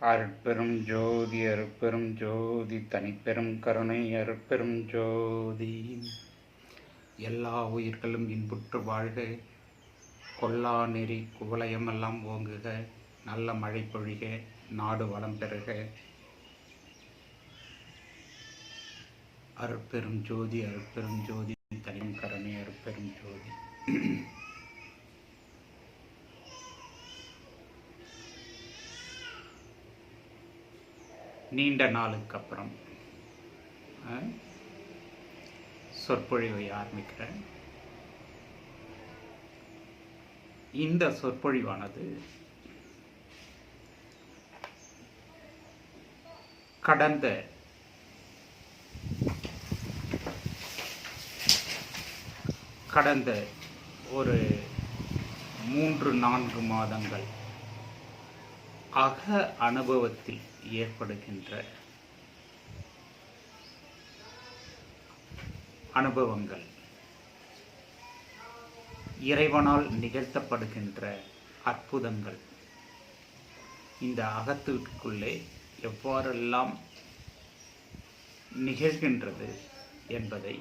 அருட்பெரும் ஜோதி அருட்பெரும் ஜோதி தனிப்பெரும் கருணை அருட்பெரும் ஜோதி. எல்லா உயிர்களும் இன்புற்று வாழ்க. கொல்லா நெறி குவலயமெல்லாம் ஓங்குக. நல்ல மழை பொழிக. நாடு வளம் பெறுக. அருட்பெரும் ஜோதி அருட்பெரும் ஜோதி தனிம் கருணை அருட்பெரும் ஜோதி. நீண்ட நாளுக்கு அப்புறம். சொற்பொழிவை ஆரம்பிக்கிறேன். இந்த சொற்பொழிவானது கடந்த கடந்த ஒரு மூன்று நான்கு மாதங்கள் அக அனுபவத்தில் ஏற்படுகின்ற அனுபவங்கள். இறைவனால் நிகழ்த்தப்படுகின்ற அற்புதங்கள். இந்த அகத்திற்குள்ளே எவ்வாறெல்லாம் நிகழ்கின்றது என்பதை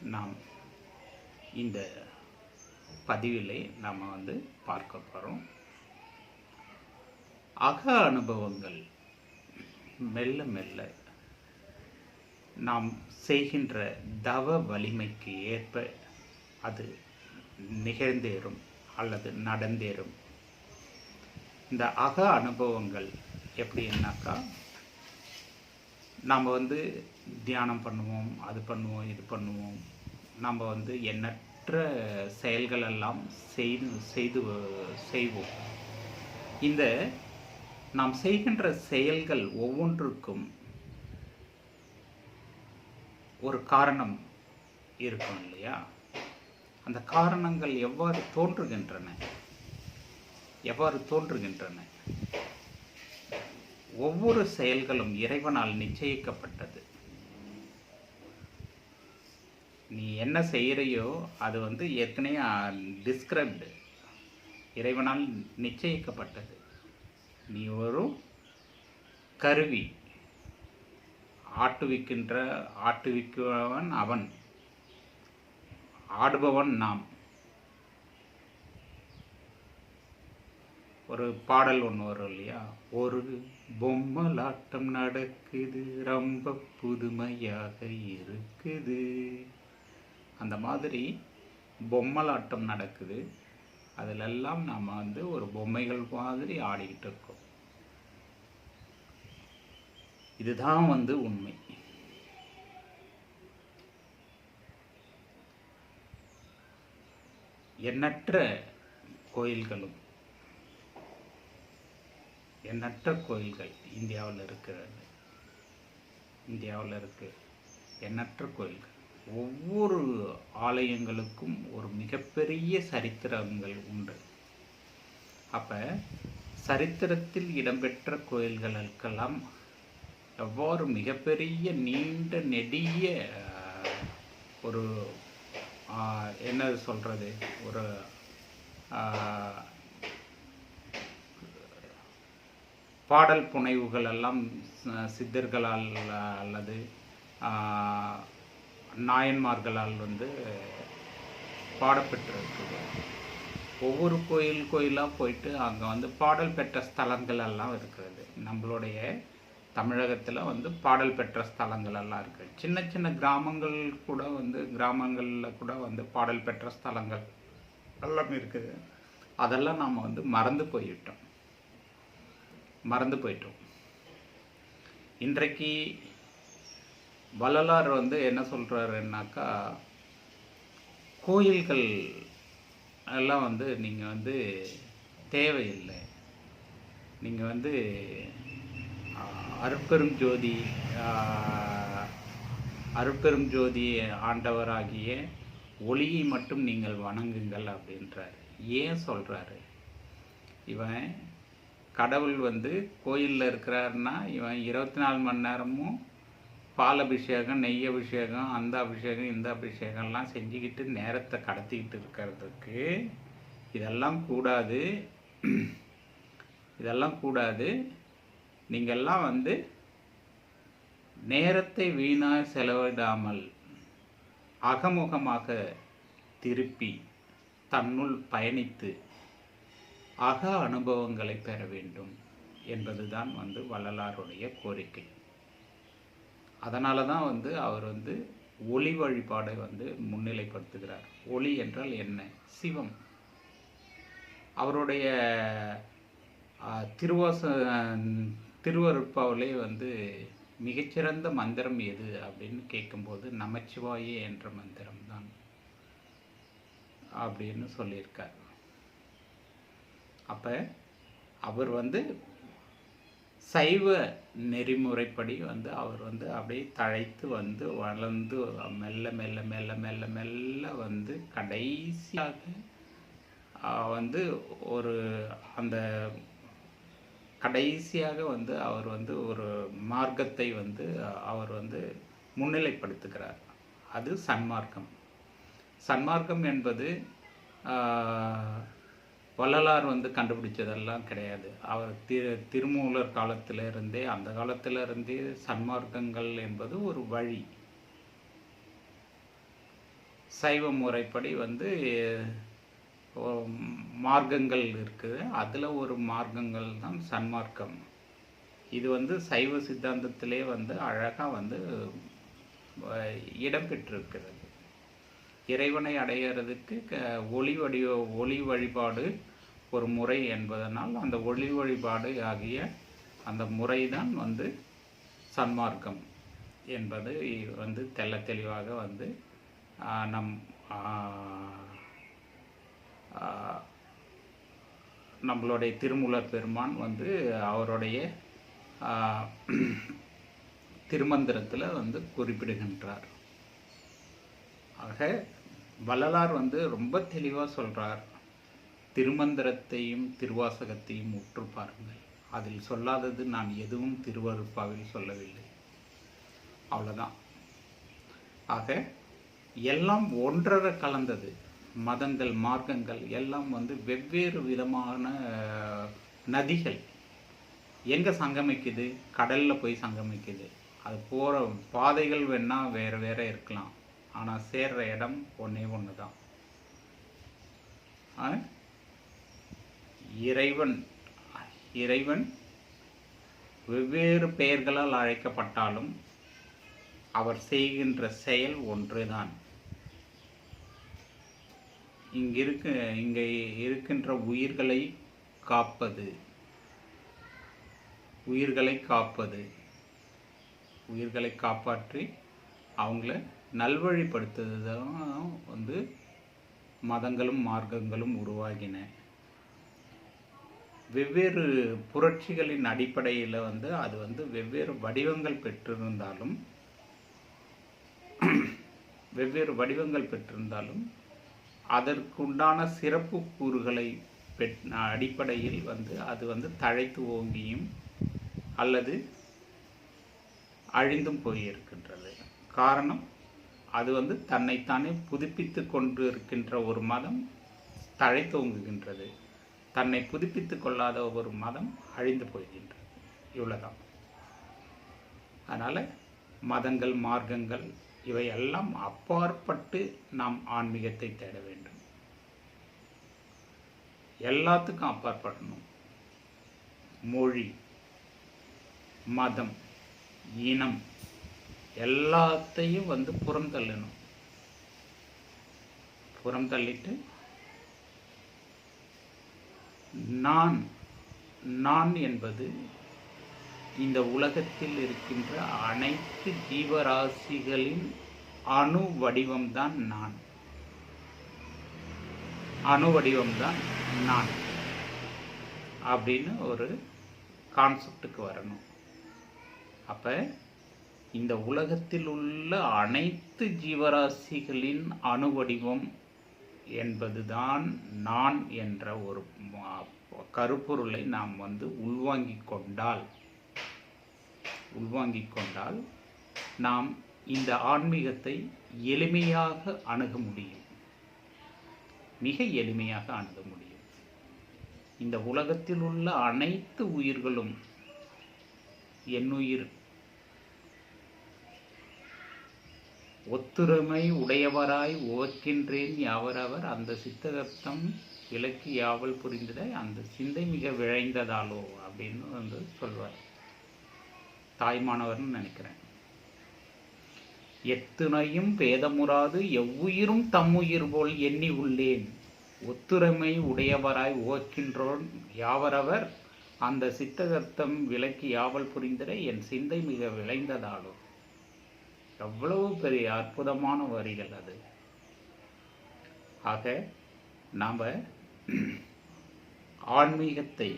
நாம் இந்த பதிவிலே நாம் வந்து பார்க்க போகிறோம் அக அனுபவங்கள். மெல்ல மெல்ல நாம் செய்கின்ற தவ வலிமைக்கு ஏற்ப அது நிகழ்ந்தேறும் அல்லது நடந்தேறும். இந்த அக அனுபவங்கள் எப்படின்னாக்கா நாம் வந்து தியானம் பண்ணுவோம் அது பண்ணுவோம் இது பண்ணுவோம். நம்ம வந்து எண்ணற்ற செயல்களெல்லாம் செய்து செய்து செய்வோம். இந்த நாம் செய்கின்ற செயல்கள் ஒவ்வொன்றுக்கும் ஒரு காரணம் இருக்கும் இல்லையா? அந்த காரணங்கள் எவ்வாறு தோன்றுகின்றன? எவ்வாறு தோன்றுகின்றன? ஒவ்வொரு செயல்களும் இறைவனால் நிச்சயிக்கப்பட்டது. நீ என்ன செய்கிறையோ அது வந்து ஏற்கனவே டிஸ்கிரைப்டு இறைவனால் நிச்சயிக்கப்பட்டது. நீ ஒரு கருவி. ஆட்டுவிக்கின்ற ஆட்டுவிக்குவன் அவன். ஆடுபவன் நாம். ஒரு பாடல் ஒன்று வரும் இல்லையா? ஒரு பொம்மலாட்டம் நடக்குது ரொம்ப புதுமையாக இருக்குது. அந்த மாதிரி பொம்மலாட்டம் நடக்குது. அதிலெல்லாம் நாம் வந்து ஒரு பொம்மைகள் மாதிரி ஆடிக்கிட்டு இருக்கோம். இதுதான் வந்து உண்மை. எண்ணற்ற கோயில்களும் எண்ணற்ற கோயில்கள் இந்தியாவில் இருக்கிறது. இந்தியாவில் இருக்கு. எண்ணற்ற கோயில்கள். ஒவ்வொரு ஆலயங்களுக்கும் ஒரு மிகப்பெரிய சரித்திரங்கள் உண்டு. அப்போ சரித்திரத்தில் இடம்பெற்ற கோயில்களுக்கெல்லாம் எவ்வாறு மிகப்பெரிய நீண்ட நெடிய ஒரு என்ன சொல்கிறது ஒரு பாடல் புனைவுகள் எல்லாம் சித்தர்களால் அல்லது நாயன்மார்களால் வந்து பாடப்பட்டிருக்குது ஒவ்வொரு கோயில் கோயிலாக போயிட்டு அங்கே வந்து பாடல் பெற்ற ஸ்தலங்கள் எல்லாம் இருக்கிறது. நம்மளுடைய தமிழகத்தில் வந்து பாடல் பெற்ற ஸ்தலங்கள் எல்லாம் இருக்குது சின்ன சின்ன கிராமங்கள் கூட வந்து கிராமங்களில் கூட வந்து பாடல் பெற்ற ஸ்தலங்கள் எல்லாம் இருக்குது. அதெல்லாம் நாம் வந்து மறந்து போயிட்டோம். மறந்து போயிட்டோம். இன்றைக்கு வள்ளலார் வந்து என்ன சொல்கிறாருன்னாக்கா கோயில்கள் எல்லாம் வந்து நீங்கள் வந்து தேவையில்லை. நீங்கள் வந்து அருட்பெரும் ஜோதி அருட்பெரும் ஜோதி ஆண்டவராகிய ஒளியை மட்டும் நீங்கள் வணங்குங்கள் அப்படின்றார். ஏன் சொல்கிறாரு இவன் கடவுள் வந்து கோயிலில் இருக்கிறாருன்னா இவன் இருபத்தி நாலு மணி நேரமும் பால் அபிஷேகம் நெய் அபிஷேகம் அந்த அபிஷேகம் இந்த அபிஷேகம்லாம் செஞ்சுக்கிட்டு நேரத்தை கடத்திக்கிட்டு இருக்கிறதுக்கு இதெல்லாம் கூடாது. இதெல்லாம் கூடாது. நீங்கள்லாம் வந்து நேரத்தை வீணாக செலவிடாமல் அகமுகமாக திருப்பி தன்னுள் பயணித்து அக அனுபவங்களை பெற வேண்டும் என்பதுதான் வந்து வள்ளலாருடைய கோரிக்கை. அதனால தான் வந்து அவர் வந்து ஒளி வழிபாடை வந்து முன்னிலைப்படுத்துகிறார். ஒளி என்றால் என்ன? சிவம். அவருடைய திருவாச திருவருட்பாவிலே வந்து மிகச்சிறந்த மந்திரம் எது அப்படின்னு கேட்கும்போது நமச்சிவாயே என்ற மந்திரம் தான் அப்படின்னு சொல்லியிருக்கார். அப்போ அவர் வந்து சைவ நெறிமுறைப்படி வந்து அவர் வந்து அப்படியே தழைத்து வந்து வளர்ந்து மெல்ல மெல்ல மெல்ல மெல்ல மெல்ல வந்து கடைசியாக வந்து ஒரு அந்த கடைசியாக வந்து அவர் வந்து ஒரு மார்க்கத்தை வந்து அவர் வந்து முன்னிலைப்படுத்துகிறார். அது சன்மார்க்கம். சன்மார்க்கம் என்பது வள்ளலார் வந்து கண்டுபிடிச்சதெல்லாம் கிடையாது. அவர் திரு திருமூலர் காலத்திலிருந்தே அந்த காலத்திலிருந்தே சன்மார்க்கங்கள் என்பது ஒரு வழி. சைவ முறைப்படி வந்து மார்க்கங்கள் இருக்குது. அதில் ஒரு மார்க்கங்கள் தான் சன்மார்க்கம். இது வந்து சைவ சித்தாந்தத்திலே வந்து அழகாக வந்து இடம்பெற்றிருக்கிறது. இறைவனை அடையிறதுக்கு க- ஒளி வடிவ ஒளி வழிபாடு ஒரு முறை என்பதனால் அந்த ஒளி வழிபாடு ஆகிய அந்த முறை தான் வந்து சன்மார்க்கம் என்பது வந்து தெல்ல தெளிவாக வந்து நம் நம்மளுடைய திருமூலர் பெருமான் வந்து அவருடைய திருமந்திரத்தில் வந்து குறிப்பிடுகின்றார். ஆக வள்ளலார் வந்து ரொம்ப தெளிவாக சொல்கிறார் திருமந்திரத்தையும் திருவாசகத்தையும் உற்று பாருங்கள். அதில் சொல்லாதது நான் எதுவும் திருவருப்பாவில் சொல்லவில்லை. அவ்வளோதான் ஆக எல்லாம் ஒன்றரை கலந்தது. மதங்கள் மார்க்கங்கள் எல்லாம் வந்து வெவ்வேறு விதமான நதிகள். எங்கே சங்கமிக்குது? கடலில் போய் சங்கமிக்குது. அது போகிற பாதைகள் வேணால் வேறு வேறு இருக்கலாம். ஆனால் சேர்ற இடம் ஒன்றே ஒன்று தான் இறைவன் இறைவன் வெவ்வேறு பெயர்களால் அழைக்கப்பட்டாலும் அவர் செய்கின்ற செயல் ஒன்றுதான். இங்கிருக்க இங்கே இருக்கின்ற உயிர்களை காப்பது. உயிர்களை காப்பது. உயிர்களை காப்பாற்றி அவங்கள நல்வழிப்படுத்துறது தான் வந்து மதங்களும் மார்க்கங்களும் உருவாகின. வெவ்வேறு புரட்சிகளின் அடிப்படையில் வந்து அது வந்து வெவ்வேறு வடிவங்கள் பெற்றிருந்தாலும் வெவ்வேறு வடிவங்கள் பெற்றிருந்தாலும் அதற்குண்டான சிறப்பு கூறுகளை அடிப்படையில் வந்து அது வந்து தழைத்து ஓங்கியும் அல்லது அழிந்தும் போயிருக்கின்றது. காரணம் அது வந்து தன்னைத்தானே புதுப்பித்து கொண்டு இருக்கின்ற ஒரு மதம் தழைத்தோங்குகின்றது தன்னை புதுப்பித்து கொள்ளாத ஒரு மதம் அழிந்து போகின்றது. இவ்வளோதான் அதனால் மதங்கள் மார்க்கங்கள் இவையெல்லாம் அப்பாற்பட்டு நாம் ஆன்மீகத்தை தேட வேண்டும். எல்லாத்துக்கும் அப்பாற்படணும். மொழி மதம் இனம் எல்லாத்தையும் வந்து புறம் தள்ளணும் புறம் தள்ளிட்டு நான் நான் என்பது இந்த உலகத்தில் இருக்கின்ற அனைத்து ஜீவராசிகளின் அணு வடிவம்தான் நான். அணு வடிவம்தான் நான் அப்படின்னு ஒரு கான்செப்டுக்கு வரணும். அப்போ இந்த உலகத்தில் உள்ள அனைத்து ஜீவராசிகளின் அணு வடிவம் என்பதுதான் நான் என்ற ஒரு கருப்பொருளை நாம் வந்து உள்வாங்கிக் கொண்டால் உள்வாங்கிக் கொண்டால் நாம் இந்த ஆன்மீகத்தை எளிமையாக அணுக முடியும். மிக எளிமையாக அணுக முடியும். இந்த உலகத்தில் உள்ள அனைத்து உயிர்களும் என்னுயிர். ஒத்துரிமை உடையவராய் ஓர்க்கின்றேன் யாவரவர். அந்த சித்தகத்தம் விளக்கு யாவல் புரிந்திட அந்த சிந்தை மிக விழைந்ததாலோ அப்படின்னு வந்து சொல்வார். தாய்மானவர்னு நினைக்கிறேன். எத்துணையும் பேதமுறாது எவ்வுயிரும் தம்முயிர் போல் எண்ணி உள்ளேன். ஒத்துரைமை உடையவராய் ஓக்கின்றோன் யாவரவர் அந்த சித்தகர்த்தம் விளக்கி யாவல் புரிந்திட என் சிந்தை மிக விளைந்ததாலும் எவ்வளவு பெரிய அற்புதமான வரிகள் அது. ஆக நாம் ஆன்மீகத்தை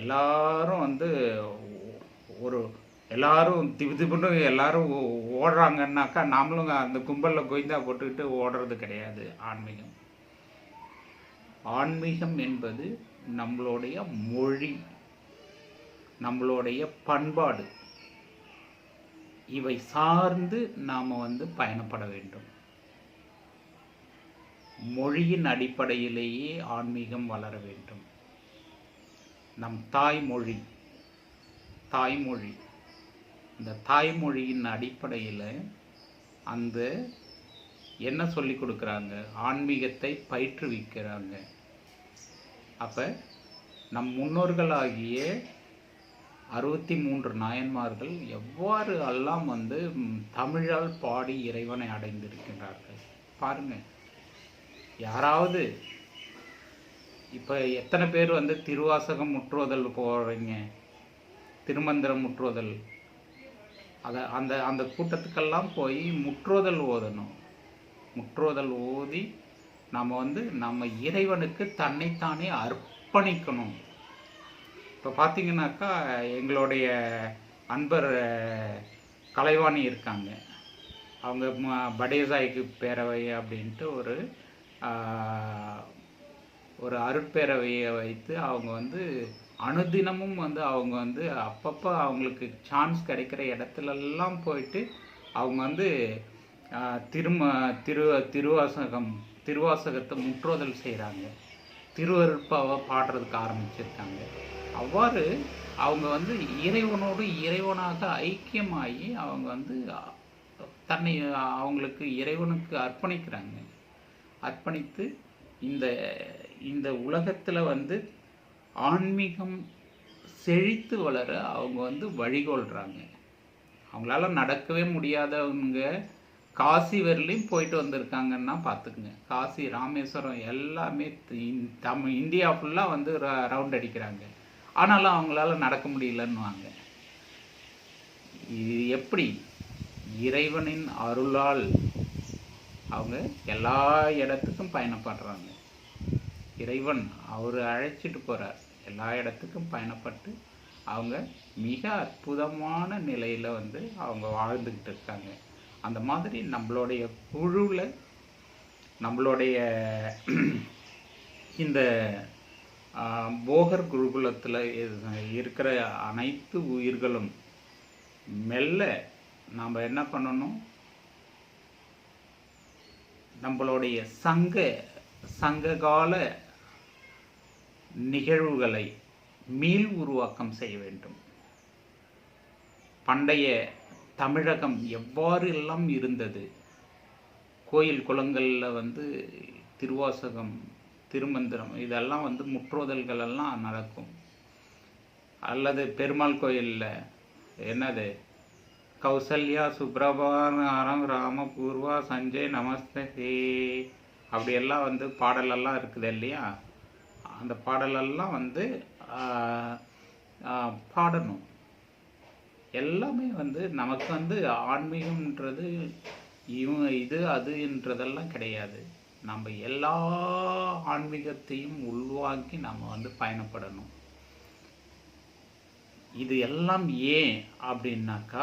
எல்லாரும் வந்து ஒரு எல்லாரும் திபு திபுன்னு எல்லாரும் ஓ- ஓடுறாங்கன்னாக்கா நாமளும் அந்த கும்பலில் கொய்ந்தா போட்டுக்கிட்டு ஓடுறது கிடையாது. ஆன்மீகம். ஆன்மீகம் என்பது நம்மளுடைய மொழி நம்மளுடைய பண்பாடு. இவை சார்ந்து நாம் வந்து பயணப்பட வேண்டும். மொழியின் அடிப்படையிலேயே ஆன்மீகம் வளர வேண்டும். நம் தாய்மொழி தாய்மொழி. இந்த தாய்மொழியின் அடிப்படையில் அந்த என்ன சொல்லி கொடுக்குறாங்க? ஆன்மீகத்தை பயிற்றுவிக்கிறாங்க. அப்போ நம் முன்னோர்களாகிய அறுபத்தி மூன்று நாயன்மார்கள் எவ்வாறு எல்லாம் வந்து தமிழால் பாடி இறைவனை அடைந்திருக்கிறார்கள் பாருங்க. யாராவது இப்போ எத்தனை பேர் வந்து திருவாசகம் முற்றுவதல் போகிறீங்க திருமந்திரம் முற்றுவதல் அதை அந்த அந்த கூட்டத்துக்கெல்லாம் போய் முற்றுதல் ஓதணும். முற்றுதல் ஓதி நம்ம வந்து நம்ம இறைவனுக்கு தன்னைத்தானே அர்ப்பணிக்கணும். இப்போ பார்த்தீங்கன்னாக்கா எங்களுடைய அன்பர் கலைவாணி இருக்காங்க. அவங்க ம- படேசாய்க்கு பேரவை அப்படின்ட்டு ஒரு ஒரு அருட்பேரவையை வைத்து அவங்க வந்து அனுதினமும் வந்து அவங்க வந்து அப்பப்போ அவங்களுக்கு சான்ஸ் கிடைக்கிற இடத்துலலாம் போயிட்டு அவங்க வந்து திரும திரு திருவாசகம் திருவாசகத்தை முற்றுதல் செய்கிறாங்க திருவருட்பாவை பாடுறதுக்கு ஆரம்பிச்சிருக்காங்க. அவ்வாறு அவங்க வந்து இறைவனோடு இறைவனாக ஐக்கியமாகி அவங்க வந்து தன்னை அவங்களுக்கு இறைவனுக்கு அர்ப்பணிக்கிறாங்க. அர்ப்பணித்து இந்த இந்த உலகத்தில் வந்து ஆன்மீகம் செழித்து வளர அவங்க வந்து வழிகொள்கிறாங்க அவங்களால நடக்கவே முடியாதவங்க காசி வரலையும் போயிட்டு வந்திருக்காங்கன்னா பார்த்துக்குங்க காசி ராமேஸ்வரம் எல்லாமே தி- தம் இந்தியா ஃபுல்லாக வந்து ரவுண்ட் அடிக்கிறாங்க. ஆனாலும் அவங்களால நடக்க முடியலன்னுவாங்க. இது எப்படி? இறைவனின் அருளால் அவங்க எல்லா இடத்துக்கும் பயணப்படுறாங்க. இறைவன் அவர் அழைச்சிட்டு போகிறார் எல்லா இடத்துக்கும் பயணப்பட்டு அவங்க மிக அற்புதமான நிலையில் வந்து அவங்க வாழ்ந்துக்கிட்டு இருக்காங்க. அந்த மாதிரி நம்மளுடைய குழுவில் நம்மளுடைய இந்த போகர் குருகுலத்தில் இருக்கிற அனைத்து உயிர்களும் மெல்ல நாம் என்ன பண்ணணும்? நம்மளுடைய சங்க சங்ககால நிகழ்வுகளை மீள் உருவாக்கம் செய்ய வேண்டும். பண்டைய தமிழகம் எவ்வாறு எல்லாம் இருந்தது? கோயில் குளங்களில் வந்து திருவாசகம் திருமந்திரம் இதெல்லாம் வந்து முற்றோதல்கள் எல்லாம் நடக்கும். அல்லது பெருமாள் கோயிலில் என்னது? கௌசல்யா சுப்பிரபாரம் ராமபூர்வா சஞ்சய் நமஸ்தே. அப்படியெல்லாம் வந்து பாடலெல்லாம் இருக்குது இல்லையா? அந்த பாடலெல்லாம் வந்து பாடணும். எல்லாமே வந்து நமக்கு வந்து ஆன்மீகம்ன்றது இவங்க இது அதுன்றதெல்லாம் கிடையாது. நம்ம எல்லா ஆன்மீகத்தையும் உள்வாங்கி நம்ம வந்து பயணப்படணும். இது எல்லாம் ஏன் அப்படின்னாக்கா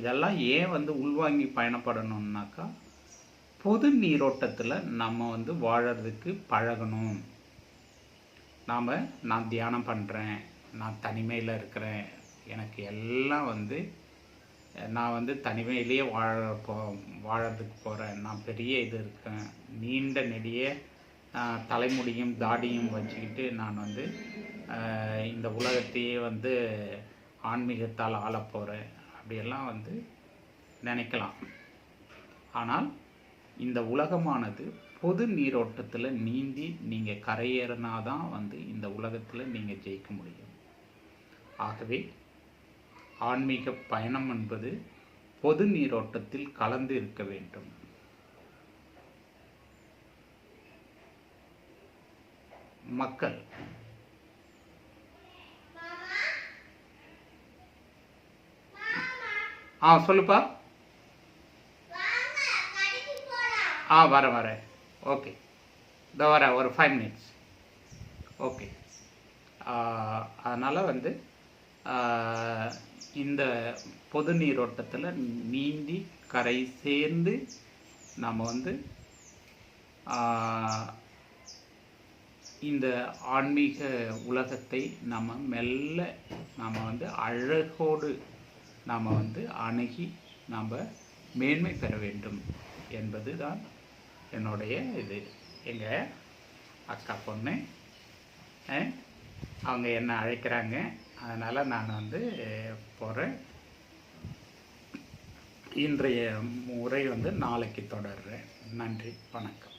இதெல்லாம் ஏன் வந்து உள்வாங்கி பயணப்படணும்னாக்கா பொது நீரோட்டத்தில் நம்ம வந்து வாழறதுக்கு பழகணும். நாம் நான் தியானம் பண்ணுறேன் நான் தனிமையில் இருக்கிறேன் எனக்கு எல்லாம் வந்து நான் வந்து தனிமையிலேயே வாழ போ வாழறதுக்கு போகிறேன் நான் பெரிய இது இருக்கேன். நீண்ட நெடிய தலைமுடியும் தாடியும் வச்சுக்கிட்டு நான் வந்து இந்த உலகத்தையே வந்து ஆன்மீகத்தால் ஆளப் போகிறேன் அப்படியெல்லாம் வந்து நினைக்கலாம். ஆனால் இந்த உலகமானது பொது நீரோட்டத்தில் நீந்தி நீங்கள் கரையேறினா தான் வந்து இந்த உலகத்தில் நீங்கள் ஜெயிக்க முடியும். ஆகவே ஆன்மீக பயணம் என்பது பொது நீரோட்டத்தில் கலந்து இருக்க வேண்டும். மக்கள். ஆ சொல்லுப்பா. ஆ வரேன் வரேன். ஓகே இதோ வரேன் ஒரு ஃபைவ் மினிட்ஸ் ஓகே அதனால் வந்து இந்த பொது நீரோட்டத்தில் நீந்தி கரை சேர்ந்து நாம் வந்து இந்த ஆன்மீக உலகத்தை நம்ம மெல்ல நாம் வந்து அழகோடு நாம் வந்து அணுகி நாம் மேன்மை பெற வேண்டும் என்பது தான் என்னுடைய இது. எங்கள் அக்கா பொண்ணு. அவங்க என்ன அழைக்கிறாங்க. அதனால் நான் வந்து போகிறேன் இன்றைய உரை வந்து நாளைக்கு தொடர்றேன். நன்றி. வணக்கம்.